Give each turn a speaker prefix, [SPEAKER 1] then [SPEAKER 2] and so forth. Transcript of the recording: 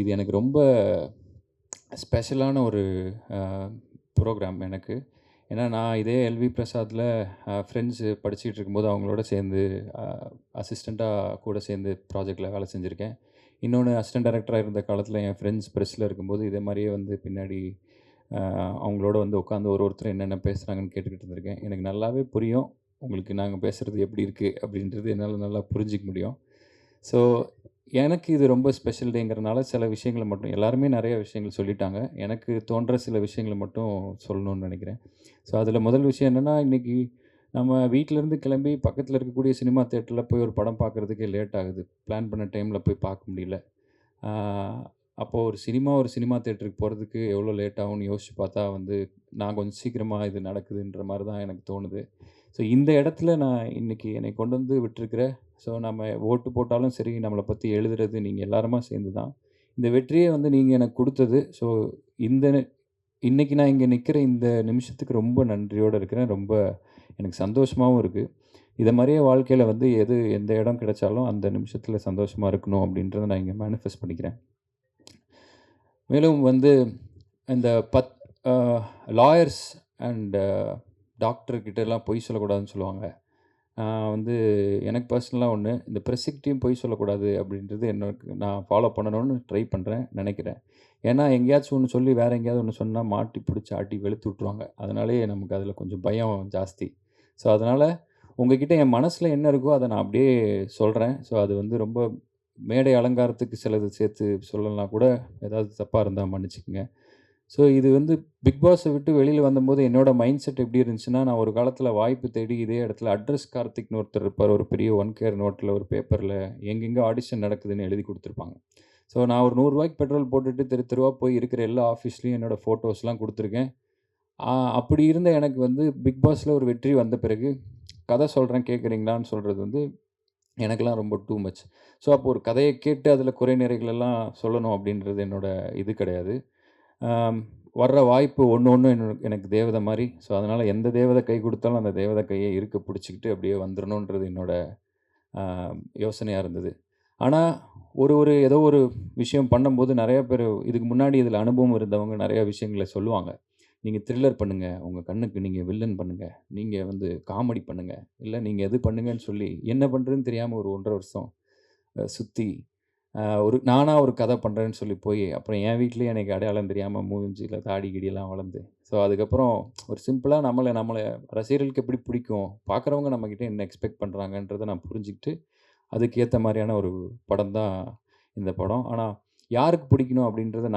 [SPEAKER 1] இது எனக்கு ரொம்ப ஸ்பெஷலான ஒரு ப்ரோக்ராம் எனக்கு. ஏன்னா நான் இதே எல்வி பிரசாத்தில் ஃப்ரெண்ட்ஸு படிச்சுட்டு இருக்கும்போது அவங்களோட சேர்ந்து அசிஸ்டண்ட்டாக கூட சேர்ந்து ப்ராஜெக்டில் வேலை செஞ்சுருக்கேன். இன்னொன்று அசிஸ்டன்ட் டைரக்டராக இருந்த காலத்தில் என் ஃப்ரெண்ட்ஸ் ப்ரெஸ்ஸில் இருக்கும்போது இதே மாதிரியே வந்து பின்னாடி அவங்களோட வந்து உட்காந்து ஒரு ஒருத்தர் என்னென்ன பேசுகிறாங்கன்னு கேட்டுக்கிட்டு இருந்திருக்கேன். எனக்கு நல்லாவே புரியும். உங்களுக்கு நாங்கள் பேசுகிறது எப்படி இருக்குது அப்படின்றது என்னால் நல்லா புரிஞ்சிக்க முடியும். ஸோ எனக்கு இது ரொம்ப ஸ்பெஷல் டேங்கிறனால சில விஷயங்களை மட்டும் எல்லாருமே நிறைய விஷயங்கள் சொல்லிட்டாங்க. எனக்கு தோன்ற சில விஷயங்களை மட்டும் சொல்லணும்னு நினைக்கிறேன். ஸோ அதில் முதல் விஷயம் என்னென்னா இன்றைக்கி நம்ம வீட்டிலேருந்து கிளம்பி பக்கத்தில் இருக்கக்கூடிய சினிமா தேட்டரில் போய் ஒரு படம் பார்க்குறதுக்கே லேட் ஆகுது. பிளான் பண்ண டைமில் போய் பார்க்க முடியல. அப்போது ஒரு சினிமா ஒரு சினிமா தேட்டருக்கு போகிறதுக்கு எவ்வளோ லேட் ஆகும்னு யோசித்து பார்த்தா வந்து நான் கொஞ்சம் சீக்கிரமாக இது நடக்குதுன்ற மாதிரி தான் எனக்கு தோணுது. ஸோ இந்த இடத்துல நான் இன்றைக்கி என்னை கொண்டு வந்து விட்டுருக்குற ஸோ நம்ம ஓட்டு போட்டாலும் சரி நம்மளை பற்றி எழுதுறது நீங்கள் எல்லாருமா சேர்ந்து தான். இந்த வெற்றியை வந்து நீங்கள் எனக்கு கொடுத்தது. ஸோ இந்த இன்றைக்கி நான் இங்கே நிற்கிற இந்த நிமிஷத்துக்கு ரொம்ப நன்றியோடு இருக்கிறேன். ரொம்ப எனக்கு சந்தோஷமாகவும் இருக்குது இதை மாதிரியே வாழ்க்கையில் வந்து எது எந்த இடம் கிடைச்சாலும் அந்த நிமிஷத்தில் சந்தோஷமாக இருக்கணும் அப்படின்றத நான் இங்கே மேனிஃபெஸ்ட் பண்ணிக்கிறேன். மேலும் வந்து இந்த பத் லாயர்ஸ் அண்டு டாக்டர்கிட்டலாம் பொய் சொல்லக்கூடாதுன்னு சொல்லுவாங்க. நான் வந்து எனக்கு பர்சனலாக ஒன்று இந்த ப்ரெஸ்ஸுக்கிட்டையும் பொய் சொல்லக்கூடாது அப்படின்றது எனக்கு நான் ஃபாலோ பண்ணணும்னு ட்ரை பண்ணுறேன் நினைக்கிறேன். ஏன்னா எங்கேயாச்சும் ஒன்று சொல்லி வேறு எங்கேயாவது ஒன்று சொன்னால் மாட்டி பிடிச்சி ஆட்டி வெளுத்து விட்ருவாங்க அதனாலேயே நமக்கு அதில் கொஞ்சம் பயம் ஜாஸ்தி. ஸோ அதனால் உங்ககிட்ட என் மனசில் என்ன இருக்கோ அதை நான் அப்படியே சொல்கிறேன் ஸோ அது வந்து ரொம்ப மேடை அலங்காரத்துக்கு சிலது சேர்த்து சொல்லலாம் கூட ஏதாவது தப்பாக இருந்தால் மன்னிச்சுக்கோங்க. ஸோ இது வந்து பிக் பாஸை விட்டு வெளியில் வந்தபோது என்னோடய மைண்ட் செட் எப்படி இருந்துச்சுன்னா நான் ஒரு காலத்தில் வாய்ப்பு தேடி இதே இடத்துல அட்ரஸ் கார்த்திக்னு ஒருத்தர் இருப்பார். ஒரு பெரிய ஒன் கேர் நோட்டில் ஒரு பேப்பரில் எங்கெங்கே ஆடிஷன் நடக்குதுன்னு எழுதி கொடுத்துருப்பாங்க. ஸோ நான் ஒரு நூறுரூவாய்க்கு பெட்ரோல் போட்டுட்டு தெரு தெருவாக போய் இருக்கிற எல்லா ஆஃபீஸ்லேயும் என்னோடய ஃபோட்டோஸ்லாம் கொடுத்துருக்கேன். அப்படி இருந்த எனக்கு வந்து பிக் பாஸில் ஒரு வெற்றி வந்த பிறகு கதை சொல்கிறேன் கேட்குறீங்களான்னு சொல்கிறது வந்து எனக்கெல்லாம் ரொம்ப டூ மச் ஸோ அப்போ ஒரு கதையை கேட்டு அதில் குறை நிறைகளெல்லாம் சொல்லணும் அப்படின்றது என்னோட இது கிடையாது. வர்ற வாய்ப்பு ஒன்று ஒன்று எனக்கு தேவதை மாதிரி. ஸோ அதனால் எந்த தேவதை கை கொடுத்தாலும் அந்த தேவதை கையை இருக்க பிடிச்சிக்கிட்டு அப்படியே வந்துடணுன்றது என்னோட யோசனையாக இருந்தது. ஆனால் ஒரு ஒரு ஏதோ ஒரு விஷயம் பண்ணும்போது நிறையா பேர் இதுக்கு முன்னாடி இதில் அனுபவம் இருந்தவங்க நிறையா விஷயங்களை சொல்லுவாங்க. நீங்கள் த்ரில்லர் பண்ணுங்கள் உங்கள் கண்ணுக்கு நீங்கள் வில்லன் பண்ணுங்கள் நீங்கள் வந்து காமெடி பண்ணுங்கள் இல்லை நீங்கள் எது பண்ணுங்கன்னு சொல்லி என்ன பண்ணுறதுன்னு தெரியாமல் ஒரு ஒன்றரை வருஷம் சுற்றி ஒரு நானாக ஒரு கதை பண்ணுறேன்னு சொல்லி போய் அப்புறம் என் வீட்லேயே எனக்கு அடையாளம் தெரியாமல் மூஞ்சியில் தாடி கிடியெல்லாம் வளர்ந்து. ஸோ அதுக்கப்புறம் ஒரு சிம்பிளாக நம்மளை நம்மளை ரசிகர்களுக்கு எப்படி பிடிக்கும்? பார்க்குறவங்க நம்மக்கிட்ட என்ன எக்ஸ்பெக்ட் பண்ணுறாங்கன்றதை நான் புரிஞ்சுக்கிட்டு அதுக்கேற்ற மாதிரியான ஒரு படம் தான் இந்த படம். ஆனால் யாருக்கு பிடிக்கணும் அப்படின்றத நான்